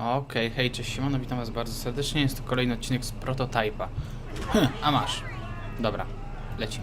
Okej, hej, cześć Simona, witam was bardzo serdecznie. Jest to kolejny odcinek z Prototypa. Hm, a masz. Dobra, leci.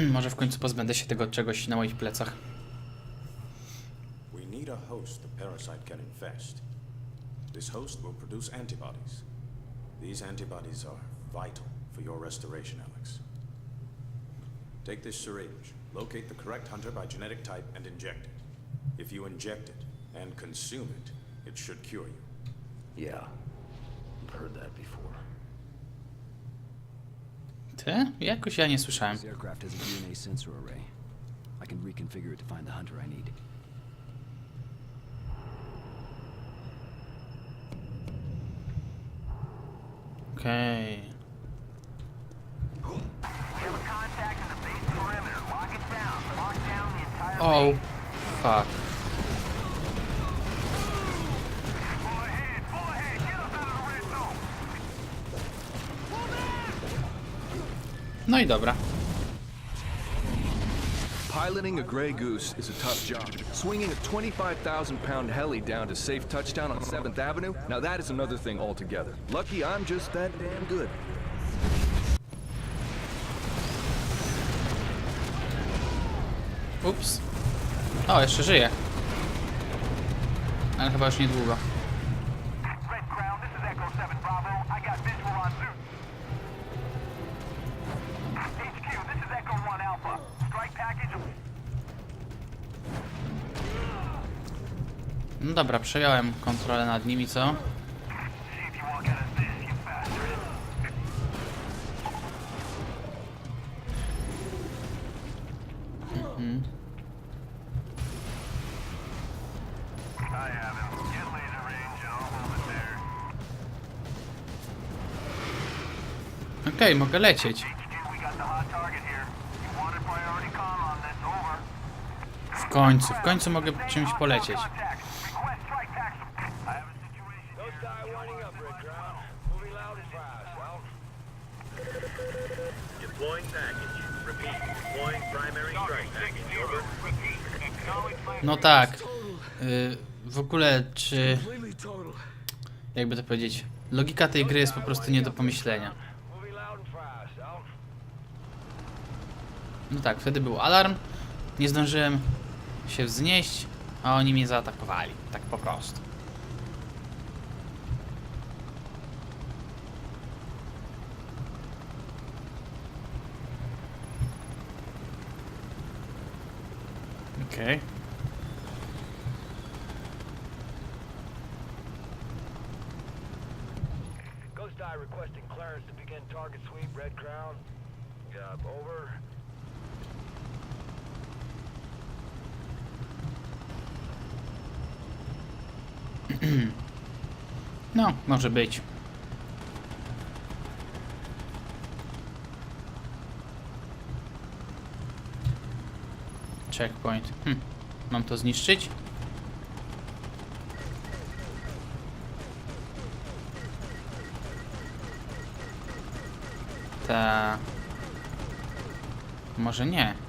Może w końcu pozbędę się tego czegoś na moich plecach. We need a host the parasite can infest. This host will produce antibodies. These antibodies are vital for your restoration, Alex. Take this syringe, locate the correct hunter by genetic type, and inject it. If you inject it and consume it, it should cure you. Yeah, I've heard that before. Ty? Jakoś ja nie słyszałem. This aircraft has a DNA sensor array. I can reconfigure it to find the hunter I need. Okej. Oh, fuck. No i dobra. Piloting a Grey Goose is a tough job. Swinging a 25,000 pound heli down to safe touchdown on 7th Avenue, now that is another thing altogether. Lucky I'm just that damn good. Ups. O, jeszcze żyje. Ale chyba już niedługo. Red Crown, this is Echo 7 Bravo. I got visual on Zeus. HQ, this is Echo 1 Alpha. Strike package. No dobra, przejąłem kontrolę nad nimi, co? See if you won't get us this, you bastard. I have him. Get laser range and I'll hold it there. Okej, mogę lecieć. HQ, we got the hot target here. You wanted priority comm on this, over. W końcu, w końcu mogę czymś polecieć. Tak. Y, w ogóle, czy... Jakby to powiedzieć... Logika tej gry jest po prostu nie do pomyślenia. No tak, wtedy był alarm. Nie zdążyłem się wznieść, a oni mnie zaatakowali. Tak po prostu. Okej. Ghost requesting clearance to begin target sweep. Red Crown. Job over. No, może być. Checkpoint. Hm. Mam to zniszczyć? Ta. Może nie.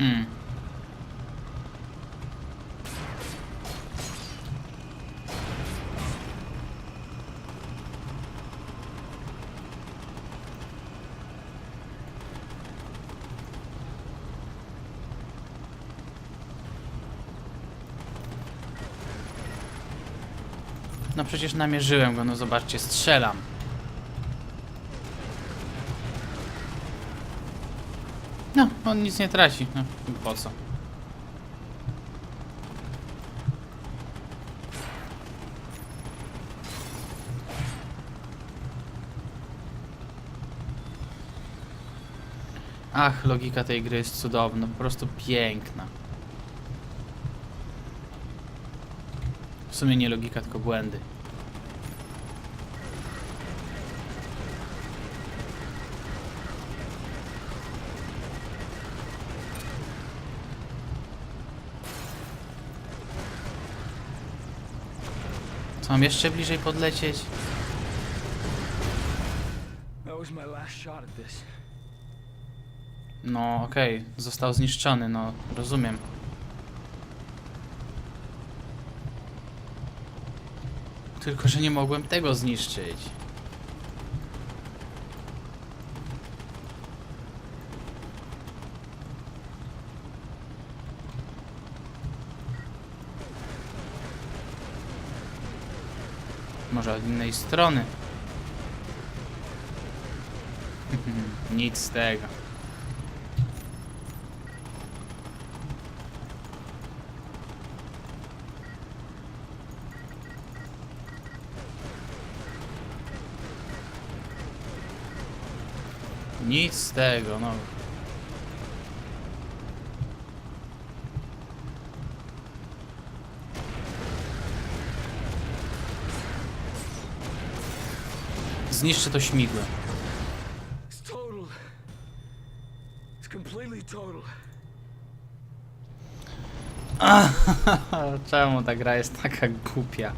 Hmm. No przecież namierzyłem go, no zobaczcie, strzelam. No, on nic nie traci. No, po co? Ach, logika tej gry jest cudowna, po prostu piękna. W sumie nie logika, tylko błędy. Mam jeszcze bliżej podlecieć? No, okej, został zniszczony, no, rozumiem. Tylko, że nie mogłem tego zniszczyć. Może od innej strony. Nic z tego. Nic z tego, no. Zniszczę to total. Czemu ta gra jest taka głupia?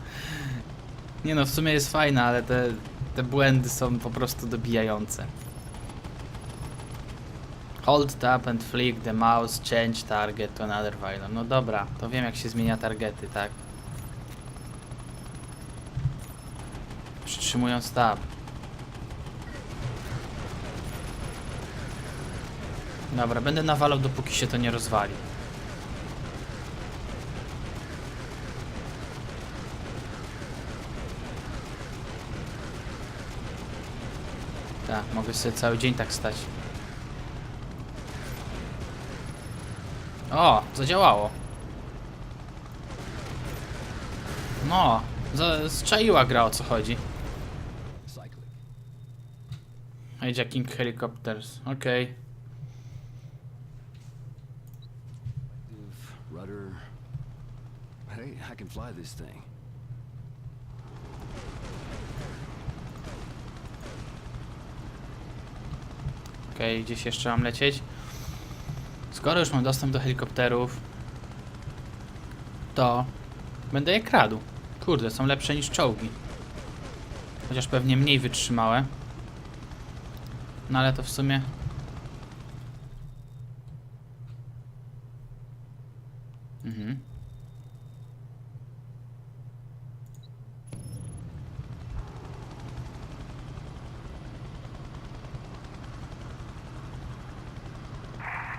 Nie no, w sumie jest fajna, ale te, te błędy są po prostu dobijające. Hold tab and flick the mouse, change target to another file. No dobra, to wiem jak się zmienia targety, tak? Przytrzymując tab. Dobra, będę nawalał dopóki się to nie rozwali. Tak, mogę sobie cały dzień tak stać. O, zadziałało. No, za- zczaiła gra o co chodzi. Hijacking helicopters, okej. Rudder. Hey, I can fly this thing. Okej, gdzieś jeszcze mam lecieć. Skoro już mam dostęp do helikopterów, to będę je kradł. Kurde, są lepsze niż czołgi. Chociaż pewnie mniej wytrzymałe. No ale to w sumie... Mhm.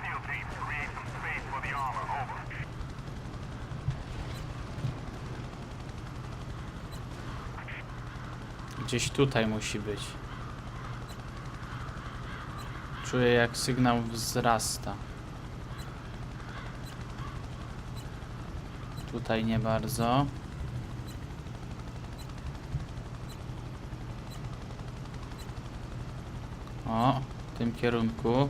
Steel team, create some space for the armor. Over. Gdzieś tutaj musi być. Czuję jak sygnał wzrasta. Tutaj nie bardzo. O, w tym kierunku.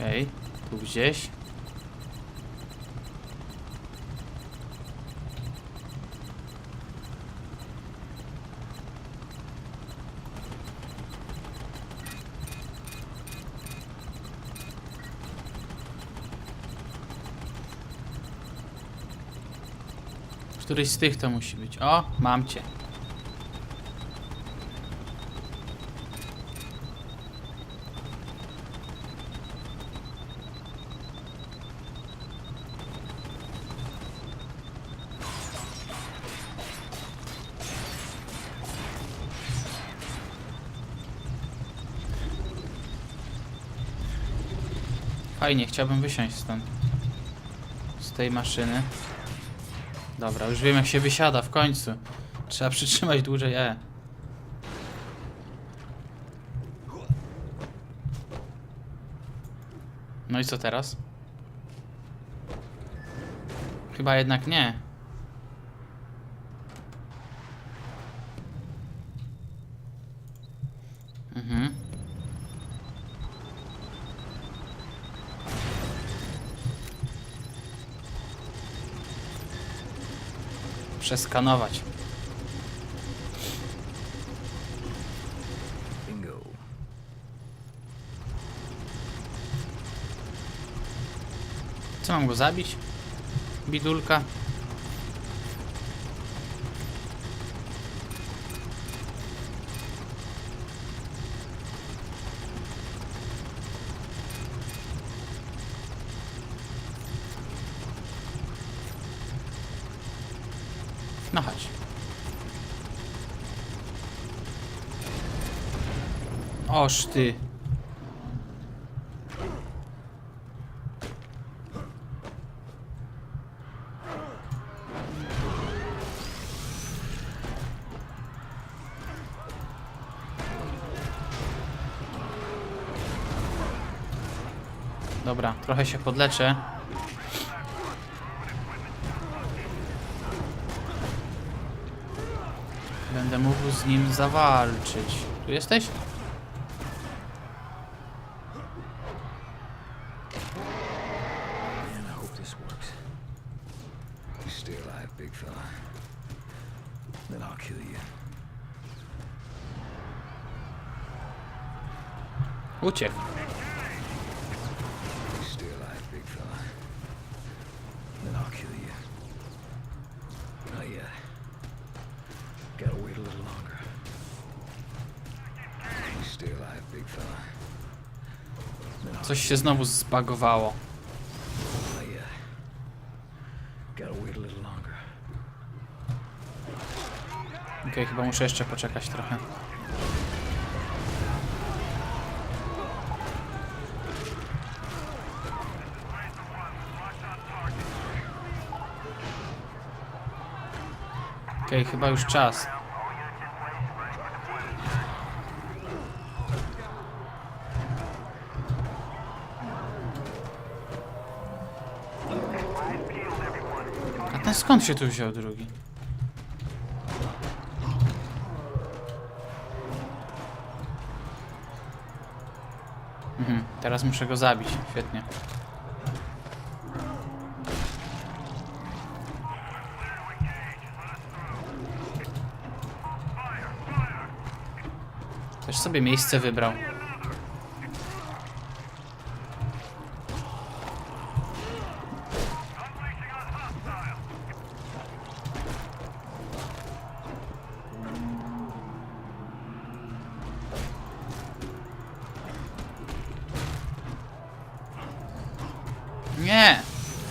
Okej, tu gdzieś. Któryś z tych to musi być. O, mam cię. Fajnie, chciałbym wysiąść stąd. tej maszyny. Dobra, już wiem jak się wysiada w końcu. Trzeba przytrzymać dłużej E. No i co teraz? Chyba jednak nie. Przeskanować. Bingo. Co mam go zabić? Bidulka. Oż ty. Dobra, trochę się podleczę. Będę mógł z nim zawalczyć. Tu jesteś? Coś się znowu zbagowało. Okej, chyba muszę jeszcze poczekać trochę. Okej, chyba już czas. A skąd się tu wziął drugi? Mhm, teraz muszę go zabić. Świetnie. Też sobie miejsce wybrał. Nie!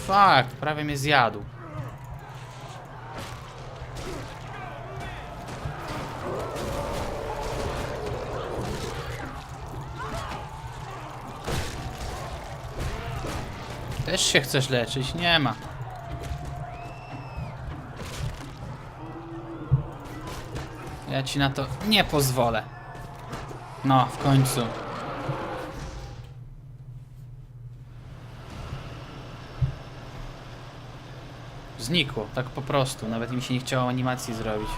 Fuck, prawie mnie zjadł. Też się chcesz leczyć? Nie ma. Ja ci na to nie pozwolę. No, w końcu. Znikło, tak po prostu. Nawet mi się nie chciało animacji zrobić.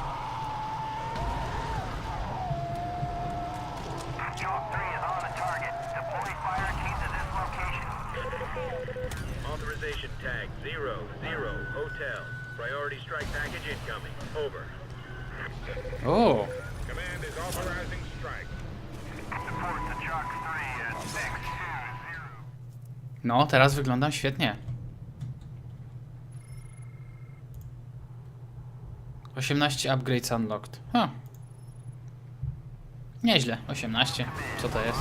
3 is on the 18 upgrades unlocked. Huh. Nieźle, 18. Co to jest?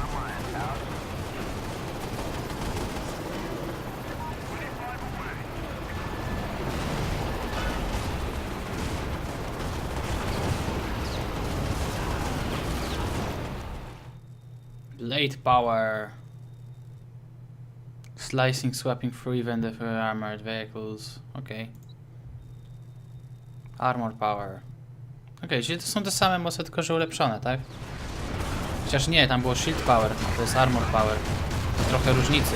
Blade power. Slicing, swapping through even the armored vehicles. Okej. Armor power. Okej, czyli to są te same moce, tylko że ulepszone, tak? Chociaż nie, tam było shield power, to jest armor power. Trochę różnicy.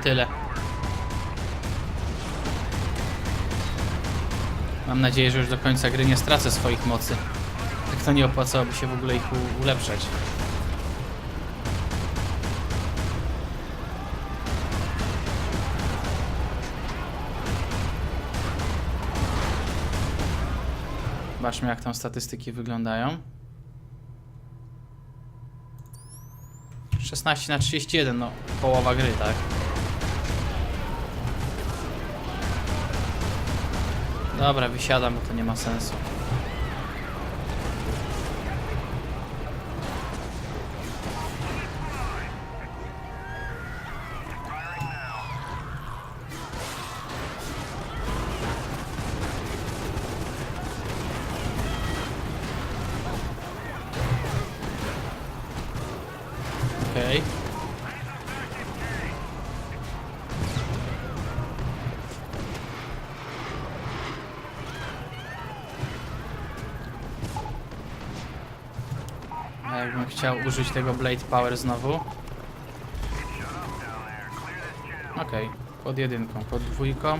Tyle. Mam nadzieję, że już do końca gry nie stracę swoich mocy. Tak to nie opłacałoby się w ogóle ich ulepszać. Zobaczmy jak tam statystyki wyglądają. 16 na 31, no połowa gry, tak? Dobra, wysiadam, bo to nie ma sensu. Jakbym chciał użyć tego Blade Power znowu. Okej, pod jedynką, pod dwójką.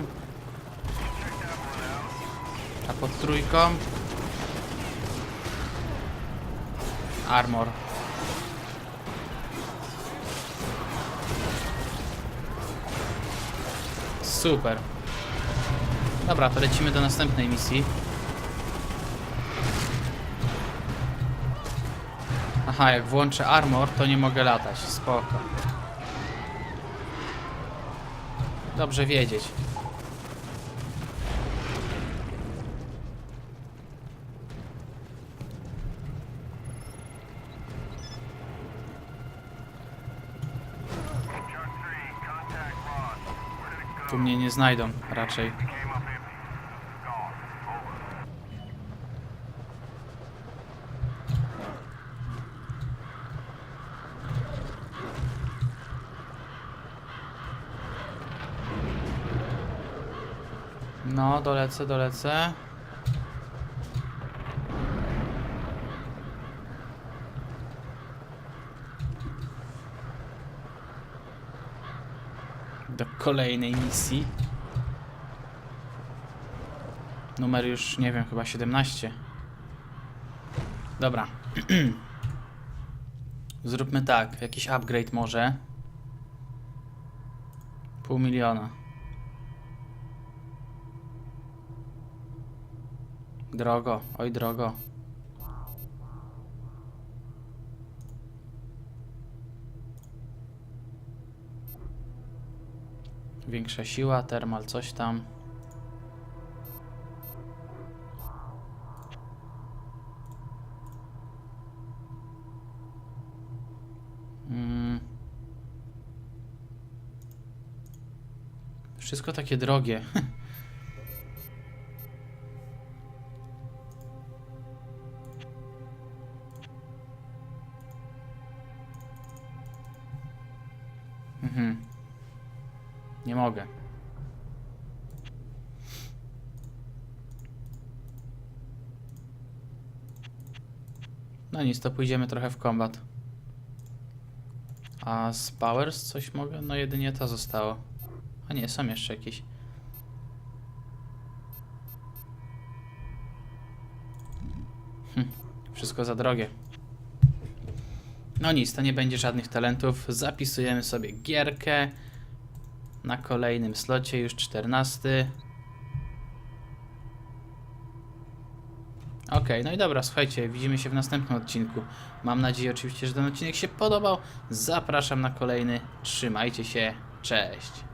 A pod trójką. Armor. Super. Dobra, to lecimy do następnej misji. Aha, jak włączę armor, to nie mogę latać. Spoko. Dobrze wiedzieć. Tu mnie nie znajdą raczej. No, dolecę, dolecę. Do kolejnej misji. Numer już, nie wiem, chyba 17. Dobra. Zróbmy tak, jakiś upgrade może. Pół miliona. Drogo, oj drogo. Większa siła, termal, coś tam. Mm. Wszystko takie drogie. No nic, to pójdziemy trochę w kombat. A z Powers coś mogę? No jedynie to zostało. A nie, są jeszcze jakieś. Hm, wszystko za drogie. No nic, to nie będzie żadnych talentów. Zapisujemy sobie gierkę. Na kolejnym slocie już 14. Okej, no i dobra, słuchajcie, widzimy się w następnym odcinku. Mam nadzieję oczywiście, że ten odcinek się podobał. Zapraszam na kolejny. Trzymajcie się. Cześć.